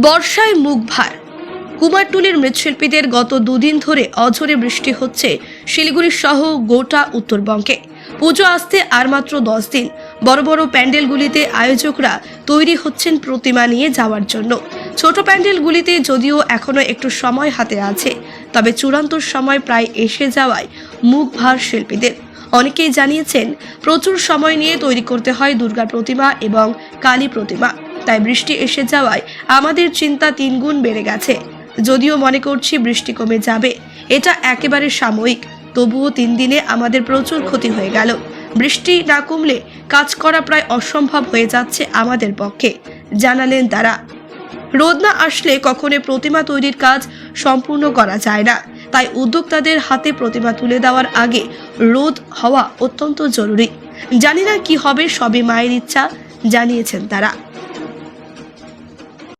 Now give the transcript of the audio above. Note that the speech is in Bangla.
বর্ষায় মুখ ভার। কুমারটুলির মৃৎশিল্পীদের গত দুদিন ধরে অঝরে বৃষ্টি হচ্ছে শিলিগুড়ি সহ গোটা উত্তরবঙ্গে। পুজো আসতে আর মাত্র দশ দিন। বড় বড় প্যান্ডেলগুলিতে আয়োজকরা তৈরি হচ্ছেন প্রতিমা নিয়ে যাওয়ার জন্য। ছোট প্যান্ডেলগুলিতে যদিও এখনও একটু সময় হাতে আছে। তবে চূড়ান্ত সময় প্রায় এসে যাওয়ায় মুখ ভার শিল্পীদের। অনেকেই জানিয়েছেন, প্রচুর সময় নিয়ে তৈরি করতে হয় দুর্গা প্রতিমা এবং কালী প্রতিমা। তাই বৃষ্টি এসে যাওয়ায় আমাদের চিন্তা তিনগুণ বেড়ে গেছে। যদিও মনে করছি বৃষ্টি কমে যাবে, এটা একেবারে সাময়িক। তবুও তিন দিনে আমাদের প্রচুর ক্ষতি হয়ে গেল। বৃষ্টি না কমলে কাজ করা প্রায় অসম্ভব হয়ে যাচ্ছে আমাদের পক্ষে, জানালেন তারা। রোদ না আসলে কখনো প্রতিমা তৈরির কাজ সম্পূর্ণ করা যায় না। তাই উদ্যোক্তাদের হাতে প্রতিমা তুলে দেওয়ার আগে রোদ হওয়া অত্যন্ত জরুরি। জানি না কি হবে, সবই মায়ের ইচ্ছা, জানিয়েছেন তারা।